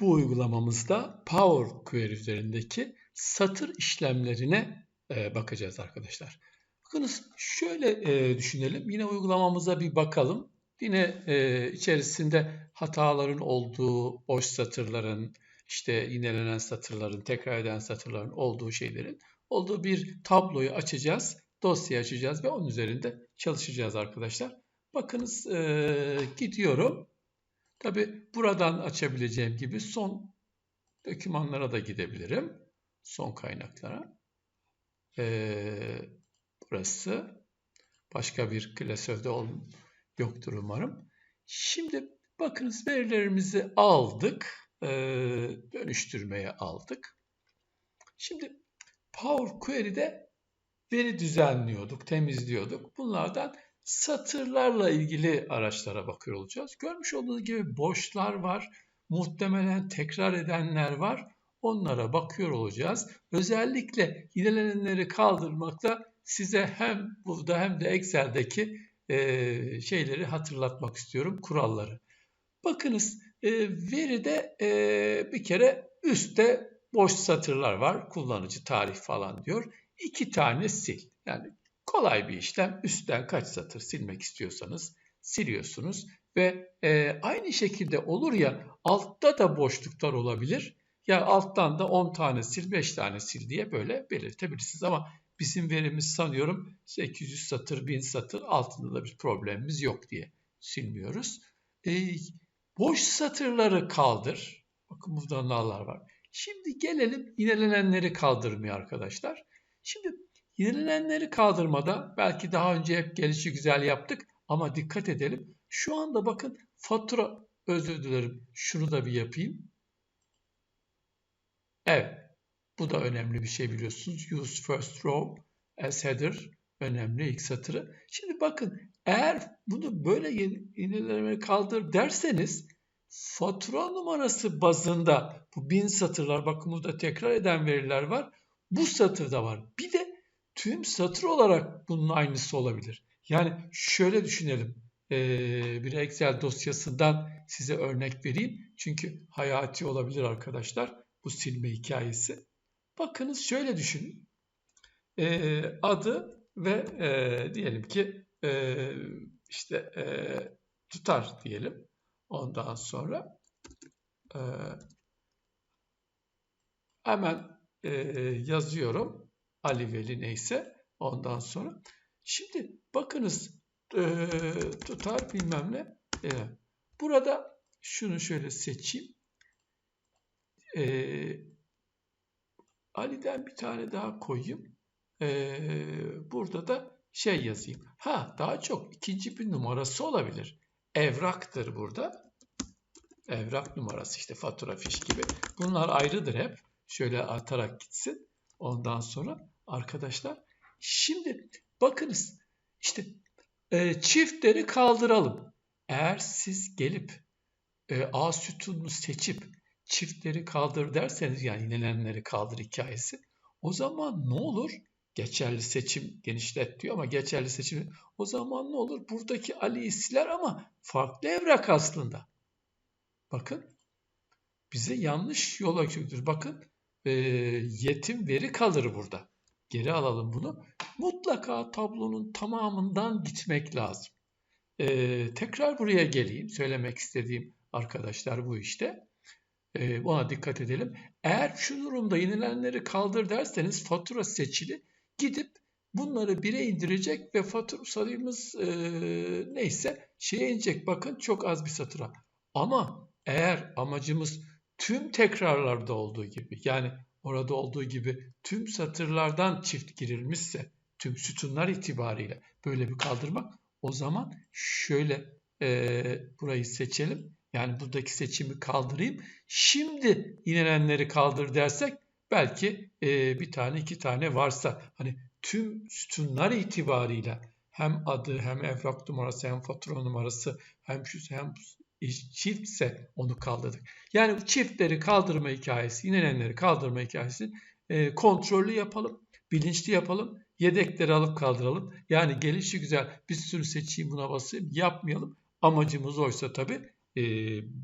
Bu uygulamamızda Power Query üzerindeki satır işlemlerine e, bakacağız arkadaşlar. Bakınız şöyle e, düşünelim. Yine uygulamamıza bir bakalım. Yine e, içerisinde hataların olduğu, boş satırların, işte yinelenen satırların, tekrar eden satırların olduğu şeylerin olduğu bir tabloyu açacağız. Dosyayı açacağız ve onun üzerinde çalışacağız arkadaşlar. Bakınız e, gidiyorum. Tabi buradan açabileceğim gibi son dokümanlara da gidebilirim. Son kaynaklara. Ee, burası. Başka bir klasörde yoktur umarım. Şimdi bakınız verilerimizi aldık. Ee, dönüştürmeye aldık. Şimdi Power Query'de veri düzenliyorduk, temizliyorduk. Bunlardan satırlarla ilgili araçlara bakıyor olacağız. Görmüş olduğunuz gibi boşlar var. Muhtemelen tekrar edenler var. Onlara bakıyor olacağız. Özellikle yinelenenleri kaldırmakta size hem burada hem de Excel'deki e, şeyleri hatırlatmak istiyorum, kuralları. Bakınız e, veride e, bir kere üstte boş satırlar var. Kullanıcı tarih falan diyor. İki tane sil. Yani Kolay bir işlem. Üstten kaç satır silmek istiyorsanız siliyorsunuz ve e, aynı şekilde olur ya altta da boşluklar olabilir. Ya alttan da 10 tane sil, 5 tane sil diye böyle belirtebilirsiniz ama bizim verimiz sanıyorum 800 satır, 1000 satır altında da bir problemimiz yok diye silmiyoruz. E, boş satırları kaldır. Bakın burada nallar var. Şimdi gelelim inelenenleri kaldırmaya arkadaşlar. Şimdi Yenilenenleri kaldırmada belki daha önce hep gelişi güzel yaptık ama dikkat edelim. Şu anda bakın fatura özür dilerim şunu da bir yapayım. Evet bu da önemli bir şey biliyorsunuz. Use first row as header önemli ilk satırı. Şimdi bakın eğer bunu böyle yenilemeye kaldır derseniz fatura numarası bazında bu bin satırlar bakın burada tekrar eden veriler var. Bu satırda var. Bir de tüm satır olarak bunun aynısı olabilir. Yani şöyle düşünelim. Ee, bir Excel dosyasından size örnek vereyim. Çünkü hayati olabilir arkadaşlar bu silme hikayesi. Bakınız şöyle düşünün. Ee, adı ve e, diyelim ki e, işte e, tutar diyelim. Ondan sonra hemen yazıyorum. Ali Veli neyse ondan sonra. Şimdi bakınız e, tutar bilmem ne. E, burada şunu şöyle seçeyim. E, Ali'den bir tane daha koyayım. E, burada da şey yazayım. Ha daha çok ikinci bir numarası olabilir. Evraktır burada. Evrak numarası işte fatura fiş gibi. Bunlar ayrıdır hep. Şöyle atarak gitsin. Ondan sonra arkadaşlar şimdi bakınız işte e, çiftleri kaldıralım. Eğer siz gelip e, A sütununu seçip çiftleri kaldır derseniz yani yenilenenleri kaldır hikayesi o zaman ne olur? Geçerli seçim genişlet diyor ama geçerli seçim o zaman ne olur? Buradaki Ali'yi siler ama farklı evrak aslında. Bakın bize yanlış yola götürür. Bakın e, yetim veri kalır burada. Geri alalım bunu. Mutlaka tablonun tamamından gitmek lazım. E, tekrar buraya geleyim. Söylemek istediğim arkadaşlar bu işte. E, ona dikkat edelim. Eğer şu durumda yenilenleri kaldır derseniz fatura seçili. Gidip bunları bire indirecek ve fatura sayımız e, neyse şeye inecek. Bakın çok az bir satıra. Ama eğer amacımız tüm tekrarlarda olduğu gibi yani orada olduğu gibi tüm satırlardan çift girilmişse tüm sütunlar itibariyle böyle bir kaldırmak o zaman şöyle e, burayı seçelim. Yani buradaki seçimi kaldırayım. Şimdi inelenleri kaldır dersek belki e, bir tane iki tane varsa hani tüm sütunlar itibariyle hem adı hem evrak numarası hem fatura numarası hem şu hem çiftse onu kaldırdık. Yani çiftleri kaldırma hikayesi, inelenleri kaldırma hikayesi e, kontrollü yapalım, bilinçli yapalım, yedekleri alıp kaldıralım. Yani gelişi güzel bir sürü seçeyim buna basayım yapmayalım. Amacımız oysa tabii e,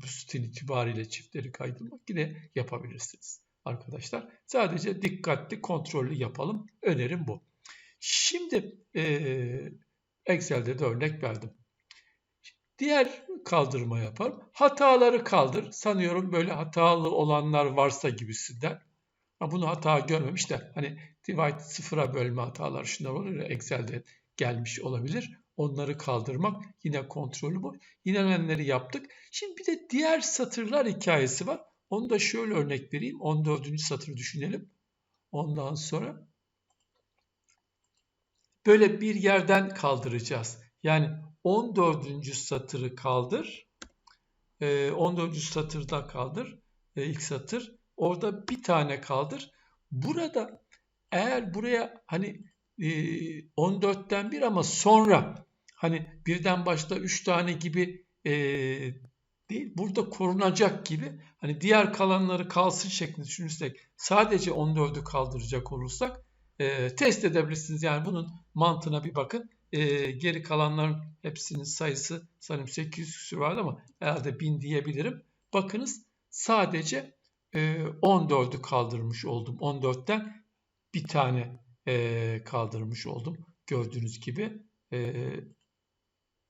bu sütun itibariyle çiftleri kaydırmak yine yapabilirsiniz arkadaşlar. Sadece dikkatli kontrollü yapalım. Önerim bu. Şimdi e, Excel'de de örnek verdim. Diğer kaldırma yapalım. Hataları kaldır. Sanıyorum böyle hatalı olanlar varsa gibisinden. Ha, bunu hata görmemiş de hani divide sıfıra bölme hatalar şunlar olur ya Excel'de gelmiş olabilir. Onları kaldırmak yine kontrolü bu. Yinelenleri yaptık. Şimdi bir de diğer satırlar hikayesi var. Onu da şöyle örnek vereyim. 14. satırı düşünelim. Ondan sonra böyle bir yerden kaldıracağız. Yani 14. satırı kaldır. 14. Ee, satırda kaldır. Ee, ilk satır. Orada bir tane kaldır. Burada eğer buraya hani 14'ten e, bir ama sonra hani birden başta 3 tane gibi e, değil burada korunacak gibi hani diğer kalanları kalsın şeklinde düşünürsek sadece 14'ü kaldıracak olursak e, test edebilirsiniz. Yani bunun mantığına bir bakın. E, geri kalanların hepsinin sayısı sanırım 800 küsur vardı ama herhalde 1000 diyebilirim. Bakınız sadece e, 14'ü kaldırmış oldum. 14'ten bir tane e, kaldırmış oldum. Gördüğünüz gibi e,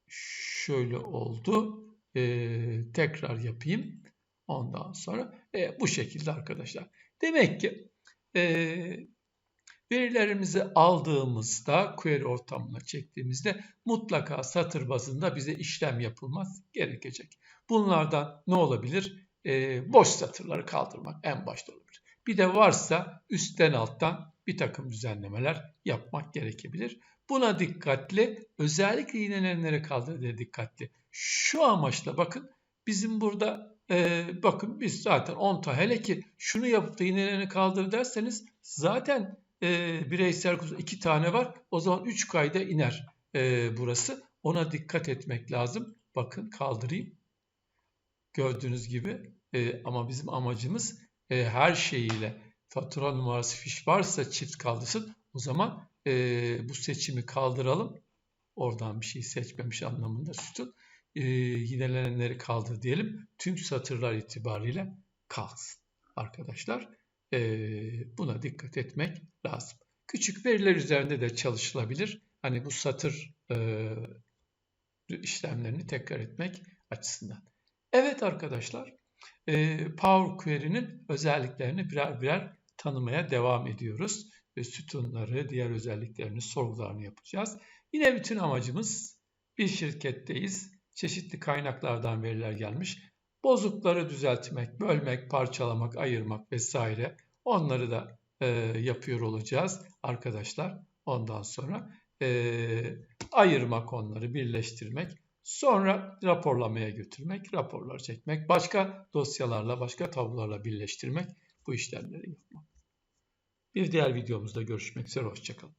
şöyle oldu. E, tekrar yapayım. Ondan sonra e, bu şekilde arkadaşlar. Demek ki e, verilerimizi aldığımızda query ortamına çektiğimizde mutlaka satır bazında bize işlem yapılmaz gerekecek. Bunlardan ne olabilir? E, boş satırları kaldırmak en başta olabilir. Bir de varsa üstten alttan bir takım düzenlemeler yapmak gerekebilir. Buna dikkatli, özellikle yinelenlere kaldırdığı dikkatli. Şu amaçla bakın bizim burada e, bakın biz zaten 10 ta hele ki şunu yapıp da yinelerini kaldır derseniz zaten e, bireysel kutu 2 tane var. O zaman 3 kayda iner e, burası. Ona dikkat etmek lazım. Bakın kaldırayım. Gördüğünüz gibi e, ama bizim amacımız e, her şeyiyle fatura numarası fiş varsa çift kaldırsın. O zaman e, bu seçimi kaldıralım. Oradan bir şey seçmemiş anlamında sütun. E, yinelenenleri kaldır diyelim. Tüm satırlar itibariyle kalsın. Arkadaşlar buna dikkat etmek lazım. Küçük veriler üzerinde de çalışılabilir. Hani bu satır işlemlerini tekrar etmek açısından. Evet arkadaşlar, Power Query'nin özelliklerini birer birer tanımaya devam ediyoruz. Ve sütunları, diğer özelliklerini, sorgularını yapacağız. Yine bütün amacımız bir şirketteyiz. Çeşitli kaynaklardan veriler gelmiş. Bozukları düzeltmek, bölmek, parçalamak, ayırmak vesaire onları da e, yapıyor olacağız arkadaşlar. Ondan sonra e, ayırmak onları, birleştirmek. Sonra raporlamaya götürmek, raporlar çekmek, başka dosyalarla, başka tablolarla birleştirmek bu işlemleri yapmak. Bir diğer videomuzda görüşmek üzere, hoşçakalın.